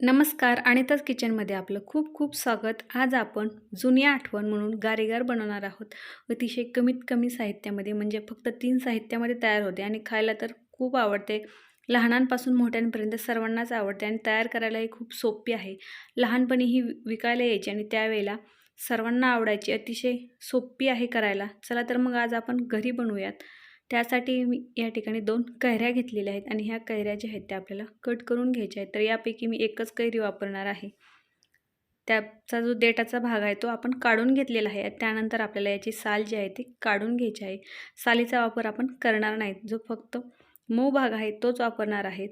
नमस्कार अनिताच किचनमध्ये आपलं खूप खूप स्वागत. आज आपण जुनी आठवण म्हणून गारेगार बनवणार आहोत. अतिशय कमीत कमी साहित्यामध्ये म्हणजे फक्त तीन साहित्यामध्ये तयार होते आणि खायला तर खूप आवडते. लहानांपासून मोठ्यांपर्यंत सर्वांनाच आवडते आणि तयार करायलाही खूप सोपी आहे. लहानपणी ही विकायला यायची आणि त्यावेळेला सर्वांना आवडायची. अतिशय सोपी आहे करायला. चला तर मग आज आपण घरी बनवूयात. त्यासाठी मी या ठिकाणी दोन कैऱ्या घेतलेल्या आहेत आणि ह्या कैऱ्या ज्या आहेत त्या आपल्याला कट करून घ्यायच्या आहेत. तर यापैकी मी एकच कैरी वापरणार आहे. त्याचा जो देठाचा भाग आहे तो आपण काढून घेतलेला आहे. त्यानंतर आपल्याला याची साल जी आहे ती काढून घ्यायची आहे. सालीचा वापर आपण करणार नाहीत. जो फक्त मऊ भाग आहे तोच वापरणार आहेत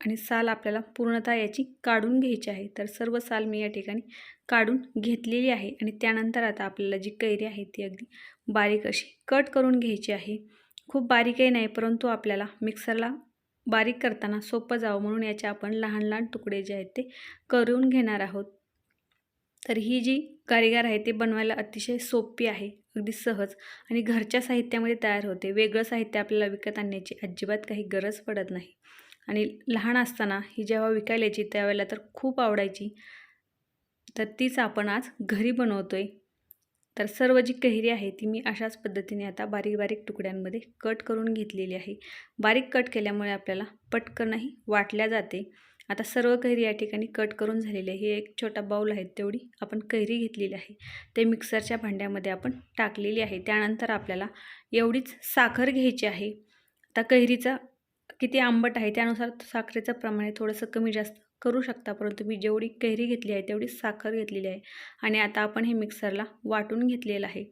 आणि साल आपल्याला पूर्णतः याची काढून घ्यायची आहे. तर सर्व साल मी या ठिकाणी काढून घेतलेली आहे. आणि त्यानंतर आता आपल्याला जी कैरी आहे ती अगदी बारीक अशी कट करून घ्यायची आहे. खूप बारीकही नाही परंतु आपल्याला मिक्सरला बारीक करताना सोपं जावं म्हणून याचे आपण लहान लहान तुकडे जे आहेत ते करून घेणार आहोत. तर ही जी कारीगार आहे ती बनवायला अतिशय सोपी आहे अगदी सहज आणि घरच्या साहित्यामध्ये तयार होते. वेगळं साहित्य आपल्याला विकत आणण्याची अजिबात काही गरज पडत नाही. आणि लहान असताना ही जेव्हा विकायला यायची त्यावेळेला तर खूप आवडायची. तर तीच आपण आज घरी बनवतो आहे तर सर्व जी कैरी आहे ती मी अशाच पद्धतीने आता बारीक बारीक तुकड्यांमध्ये कट करून घेतलेली आहे. बारीक कट केल्यामुळे आपल्याला पटकनही वाटल्या जाते. आता सर्व कैरी या ठिकाणी कट करून झालेली आहे. हे एक छोटा बाऊल आहे तेवढी आपण कैरी घेतलेली आहे. ते मिक्सरच्या भांड्यामध्ये आपण टाकलेली आहे. त्यानंतर आपल्याला एवढीच साखर घ्यायची आहे. आता कैरीचा किती आंबट आहे त्यानुसार साखरेचं प्रमाण थोडंसं कमी जास्त करू शकता. परंतु मी जेवढी कैरी घेतली आहे तेवढी साखर घेतलेली आहे. आणि आता आपण हे मिक्सरला वाटून घेतलेलं आहे.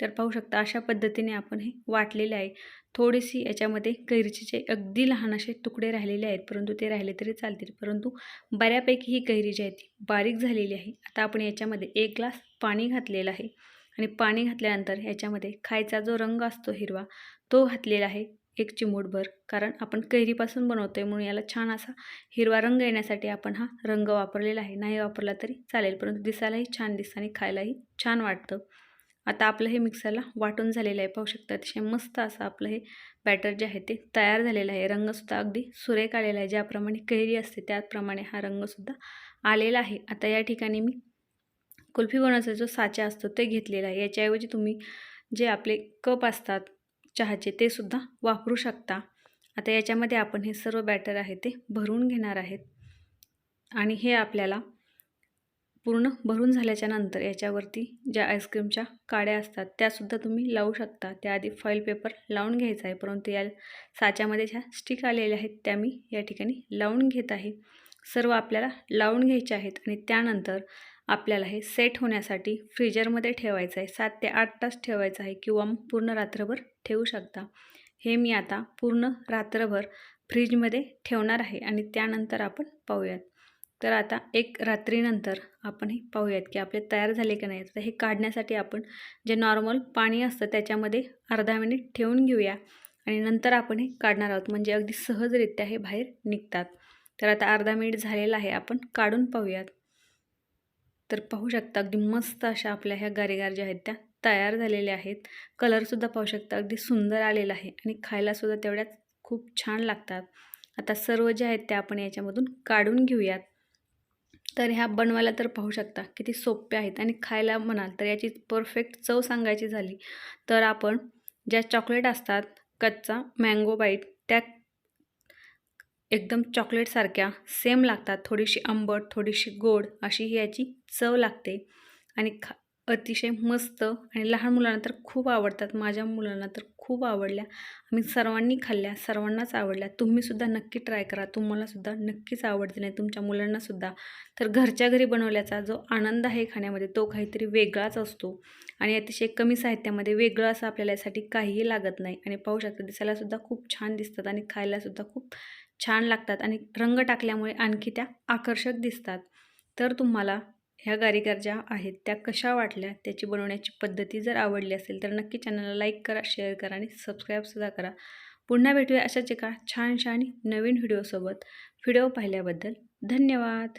तर पाहू शकता अशा पद्धतीने आपण हे वाटलेले आहे. थोडीशी याच्यामध्ये कैरीचे जे अगदी लहान असे तुकडे राहिलेले आहेत. परंतु ते राहिले तरी चालतील. परंतु बऱ्यापैकी ही कैरी जी आहे ती बारीक झालेली आहे. आता आपण याच्यामध्ये एक ग्लास पाणी घातलेलं आहे. आणि पाणी घातल्यानंतर याच्यामध्ये खायचा जो रंग असतो हिरवा तो घातलेला आहे. एक चिमूटभर कारण आपण कैरीपासून बनवतो आहे म्हणून याला छान असा हिरवा रंग येण्यासाठी आपण हा रंग वापरलेला आहे. नाही वापरला तरी चालेल परंतु दिसायलाही छान दिसतं आणि खायलाही छान वाटतं. आता आपलं हे मिक्सरला वाटून झालेलं आहे पाहू शकता. अतिशय मस्त असं आपलं हे बॅटर जे आहे ते तयार झालेलं आहे. रंगसुद्धा अगदी सुरेख आलेला आहे. ज्याप्रमाणे कैरी असते त्याचप्रमाणे हा रंगसुद्धा आलेला आहे. आता या ठिकाणी मी कुल्फी बनवायचा जो साचा असतो ते घेतलेला आहे. याच्याऐवजी तुम्ही जे आपले कप असतात चहाचे ते सुद्धा वापरू शकता. आता याच्यामध्ये आपण हे सर्व बॅटर आहे ते भरून घेणार आहेत. आणि हे आपल्याला पूर्ण भरून झाल्याच्यानंतर याच्यावरती ज्या आईस्क्रीमच्या काड्या असतात त्यासुद्धा तुम्ही लावू शकता. त्याआधी फॉईल पेपर लावून घ्यायचा आहे परंतु या साच्यामध्ये ज्या स्टिक आलेल्या आहेत त्या मी या ठिकाणी लावून घेत आहे. सर्व आपल्याला लावून घ्यायचे आहेत आणि त्यानंतर आपल्याला हे सेट होण्यासाठी फ्रीजरमध्ये ठेवायचं आहे. सात ते आठ तास ठेवायचं आहे किंवा पूर्ण रात्रभर ठेवू शकता. हे मी आता पूर्ण रात्रभर फ्रीजमध्ये ठेवणार आहे आणि त्यानंतर आपण पाहूयात. तर आता एक रात्रीनंतर आपण हे पाहूयात की आपले तयार झाले की नाही. तर हे काढण्यासाठी आपण जे नॉर्मल पाणी असतं त्याच्यामध्ये अर्धा मिनिट ठेवून घेऊया आणि नंतर आपण हे काढणार आहोत. म्हणजे अगदी सहजरित्या हे बाहेर निघतात. तर आता अर्धा मिनिट झालेला आहे. आपण काढून पाहूयात. तर पाहू शकता अगदी मस्त अशा आपल्या ह्या गारेगार ज्या आहेत त्या तयार झालेल्या आहेत. कलरसुद्धा पाहू शकता अगदी सुंदर आलेला आहे आणि खायलासुद्धा तेवढ्याच खूप छान लागतात. आता सर्व जे आहेत त्या आपण याच्यामधून काढून घेऊयात. तर ह्या बनवायला तर पाहू शकता किती सोप्या आहेत आणि खायला म्हणाल तर याची परफेक्ट चव सांगायची झाली तर आपण ज्या चॉकलेट असतात कच्चा मँगो बाईट त्या एकदम चॉकलेटसारख्या सेम लागतात. थोडीशी आंबट थोडीशी गोड अशी ही याची चव लागते. आणि खा अतिशय मस्त आणि लहान मुलांना तर खूप आवडतात. माझ्या मुलांना तर खूप आवडल्या. आम्ही सर्वांनी खाल्ल्या सर्वांनाच आवडल्या. तुम्हीसुद्धा नक्की ट्राय करा. तुम्हालासुद्धा नक्कीच आवडते नाही तुमच्या मुलांनासुद्धा तर घरच्या घरी बनवल्याचा जो आनंद आहे खाण्यामध्ये तो काहीतरी वेगळाच असतो. आणि अतिशय कमी साहित्यामध्ये वेगळं असं आपल्याला यासाठी काहीही लागत नाही. आणि पाहू शकता दिसायलासुद्धा खूप छान दिसतात आणि खायलासुद्धा खूप छान लागतात आणि रंग टाकल्यामुळे आणखी त्या आकर्षक दिसतात. तर तुम्हाला ह्या गारीगार ज्या आहेत त्या कशा वाटल्या त्याची बनवण्याची पद्धती जर आवडली असेल तर नक्की चॅनलला लाईक करा शेअर करा आणि सबस्क्राईबसुद्धा करा. पुन्हा भेटूया अशाच एका छानशा आणि नवीन व्हिडिओसोबत. व्हिडिओ पाहिल्याबद्दल धन्यवाद.